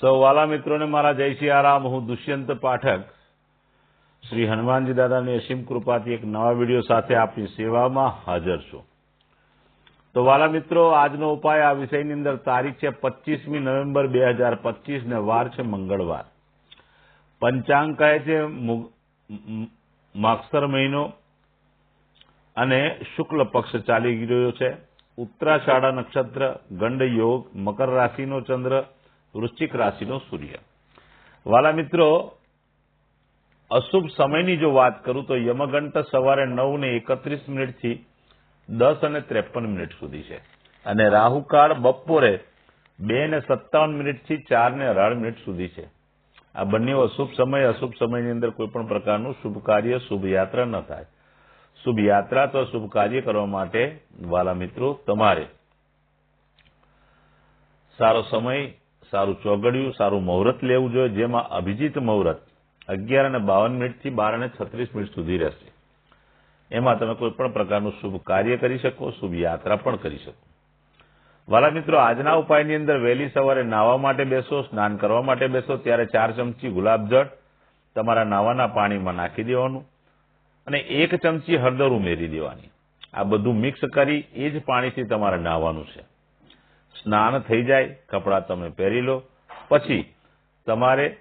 સૌ વાલા મિત્રોને મારા જય સિયારામ હું દુષ્યંત પાઠક શ્રી હનુમાનજી દાદાની અસીમ કૃપાથી એક નવા વીડિયો સાથે આપની સેવામાં હાજર છું તો વાલા મિત્રો આજનો ઉપાય આ વિષયની અંદર તારીખ છે પચીસમી નવેમ્બર બે હજાર પચીસ ને વાર છે મંગળવાર પંચાંગ કહે છે માક્ષર મહિનો અને શુક્લ પક્ષ ચાલી રહ્યો છે ઉત્તરાષાઢા નક્ષત્ર ગંડ યોગ મકર રાશિનો ચંદ્ર વૃશ્ચિક રાશિનો સૂર્ય. વાલા મિત્રો, અશુભ સમયની જો વાત કરું તો યમગંટ સવારે નવ ને એકત્રીસ મિનિટથી દસ અને ત્રેપન મિનિટ સુધી છે. અને રાહુકાળ બપોરે બે ને સત્તાવન મિનિટથી ચાર ને અઢાર મિનિટ સુધી છે. આ બંને અશુભ સમય, અશુભ સમયની અંદર કોઈ પણ પ્રકારનું શુભ કાર્ય, શુભ યાત્રા ન થાય. શુભ યાત્રા તો શુભ કાર્ય કરવા માટે, વાલા મિત્રો, તમારે સારો સમય સારું ચોગડિયું, સારું મુહૂર્ત લેવું જોઈએ, જેમાં અભિજીત મુહૂર્ત અગિયાર અને બાવન મિનિટથી બાર અને છત્રીસ મિનિટ સુધી રહેશે. એમાં તમે કોઈ પણ પ્રકારનું શુભ કાર્ય કરી શકો, શુભ યાત્રા પણ કરી શકો. વાલા મિત્રો, આજના ઉપાયની અંદર વહેલી સવારે નાહવા માટે બેસો, સ્નાન કરવા માટે બેસો, ત્યારે ચાર ચમચી ગુલાબજળ તમારા નાવાના પાણીમાં નાખી દેવાનું અને એક ચમચી હળદર ઉમેરી દેવાની. આ બધું મિક્સ કરી એ જ પાણીથી તમારે નાહવાનું છે. સ્નાન થઈ જાય, કપડાં તમે પહેરી લો. પછી તમારે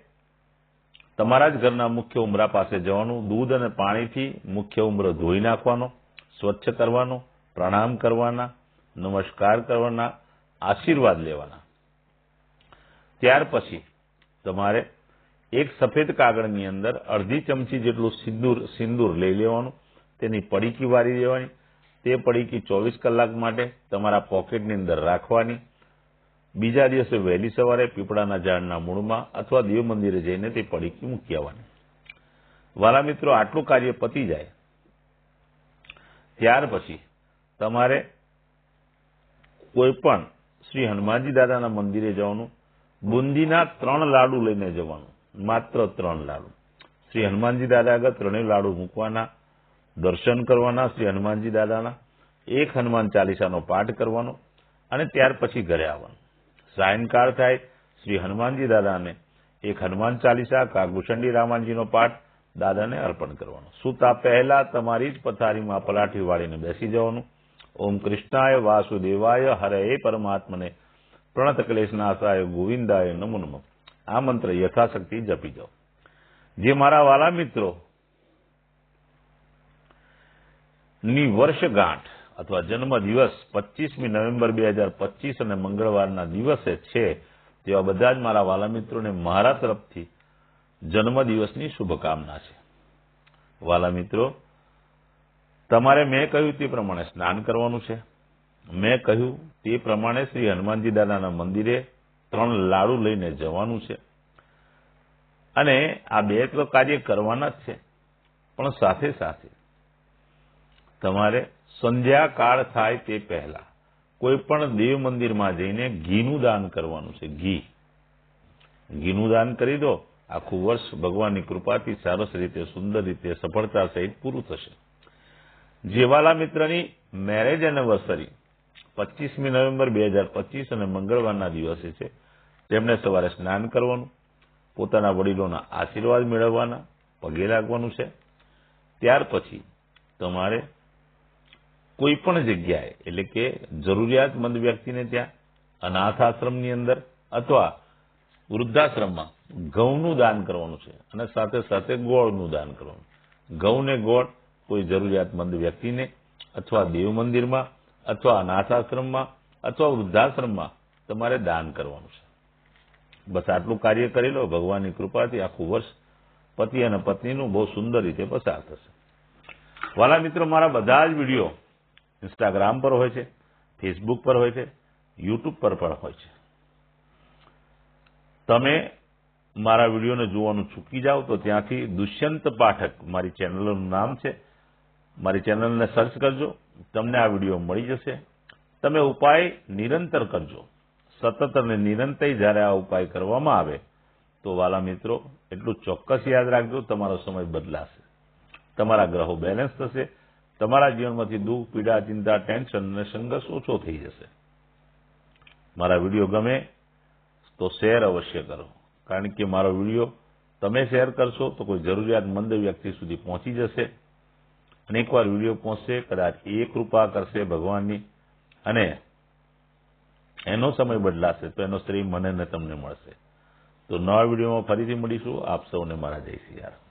તમારા જ ઘરના મુખ્ય ઉમરા પાસે જવાનું, દૂધ અને પાણીથી મુખ્ય ઉમરો ધોઈ નાખવાનો, સ્વચ્છ કરવાનો, પ્રણામ કરવાના, નમસ્કાર કરવાના, આશીર્વાદ લેવાના. ત્યાર પછી તમારે એક સફેદ કાગળની અંદર અડધી ચમચી જેટલું સિંદૂર સિંદૂર લઈ લેવાનું, તેની પડીકી વારી દેવાની તે પડીકી ચોવીસ કલાક માટે તમારા પોકેટની અંદર રાખવાની. બીજા દિવસે વહેલી સવારે પીપળાના ઝાડના મૂળમાં અથવા દેવ મંદિરે જઈને તે પડીકી મૂકી આવવાની. વાલા મિત્રો, આટલું કાર્ય પતી જાય. ત્યાર પછી તમારે કોઈ પણ શ્રી હનુમાનજી દાદાના મંદિરે જવાનું. બુંદીના ત્રણ લાડુ લઈને જવાનું. માત્ર ત્રણ લાડુ. શ્રી હનુમાનજી દાદા આગળ ત્રણેય લાડુ મૂકવાના. દર્શન કરવાના શ્રી હનુમાનજી દાદાના, એક હનુમાન ચાલીસાનો પાઠ કરવાનો અને ત્યાર પછી ઘરે આવવાનું. સાયંકાળ થાય, શ્રી હનુમાનજી દાદાને એક હનુમાન ચાલીસા કાગુશંડી રામાનજીનો પાઠ દાદાને અર્પણ કરવાનો. સૂતા પહેલા તમારી જ પથારીમાં પલાઠી વાળીને બેસી જવાનું. ઓમ કૃષ્ણાય વાસુદેવાય હરે પરમાત્મને. પ્રણત ક્લેશનાશાય ગોવિંદાય નમો નમઃ. આ મંત્ર યથાશક્તિ જપી જાઓ. જે મારા વાલા મિત્રો ની વર્ષગાંઠ અથવા જન્મ દિવસ પચીસમી નવેમ્બર બે હજાર પચીસ અને મંગળવારના દિવસે છે, તેવા બધા જ મારા વાલા મિત્રોને મારા તરફથી જન્મ દિવસની શુભકામના છે. વાલા મિત્રો, તમારે મેં કહ્યું તે પ્રમાણે સ્નાન કરવાનું છે. મેં કહ્યું તે પ્રમાણે શ્રી હનુમાનજી દાદાના મંદિરે ત્રણ લાડુ લઈને જવાનું છે. અને આ બે તો કાર્ય કરવાના જ છે. પણ સાથે સાથે તમારે સંધ્યાકાળ થાય તે પહેલા કોઈ પણ દેવ મંદિરમાં જઈને ઘીનું દાન કરવાનું છે, ઘી. ઘીનું દાન કરી દો, આખું વર્ષ ભગવાનની કૃપાથી સરસ રીતે, સુંદર રીતે, સફળતા સહિત પૂરું થશે. જેવાલા મિત્રની મેરેજ એનિવર્સરી પચીસમી નવેમ્બર બે હજાર પચીસ અને મંગળવારના દિવસે છે તેમણે સવારે સ્નાન કરવાનું, પોતાના વડીલોના આશીર્વાદ મેળવવાના, પગે લાગવાનું છે. ત્યાર પછી તમારે કોઈ પણ જગ્યાએ, એટલે કે જરૂરિયાતમંદ વ્યક્તિને ત્યાં અનાથ આશ્રમની અંદર અથવા વૃદ્ધાશ્રમમાં ઘઉંનું દાન કરવાનું છે અને સાથે સાથે ગોળનું દાન કરવાનું ઘઉં ને ગોળ કોઈ જરૂરિયાતમંદ વ્યક્તિને અથવા દેવ મંદિરમાં અથવા અનાથ આશ્રમમાં અથવા વૃદ્ધાશ્રમમાં તમારે દાન કરવાનું છે. બસ આટલું કાર્ય કરી લો, ભગવાનની કૃપાથી આખું વર્ષ પતિ અને પત્નીનું બહુ સુંદર રીતે પસાર થશે. વાલા મિત્રો, મારા બધા જ વીડિયો ઇન્સ્ટાગ્રામ પર હોય છે, ફેસબુક પર હોય છે, યુટ્યુબ પર પણ હોય છે. તમે મારા વિડીયોને જોવાનું ચૂકી જાઓ તો ત્યાંથી દુષ્યંત પાઠક મારી ચેનલનું નામ છે. મારી ચેનલને સર્ચ કરજો, તમને આ વીડિયો મળી જશે. તમે ઉપાય નિરંતર કરજો. સતત અને નિરંતર જ્યારે આ ઉપાય કરવામાં આવે તો વાલા મિત્રો, એટલું ચોક્કસ યાદ રાખજો, તમારો સમય બદલાશે. તમારા ગ્રહો બેલેન્સ થશે. તમારા જીવનમાંથી દુઃખ, પીડા, ચિંતા, ટેન્શન અને સંઘર્ષ ઓછો થઈ જશે. મારા વીડિયો ગમે તો શેર અવશ્ય કરો. કારણ કે મારો વીડિયો તમે શેર કરશો તો કોઈ જરૂરિયાતમંદ વ્યક્તિ સુધી પહોંચી જશે. અને એકવાર વીડિયો પહોંચશે, કદાચ એ કૃપા કરશે ભગવાનની અને એનો સમય બદલાશે તો એનો શ્રેય મને ને તમને મળશે. તો નવા વિડીયોમાં ફરીથી મળીશું. આપ સૌને મારા જય સિયારામ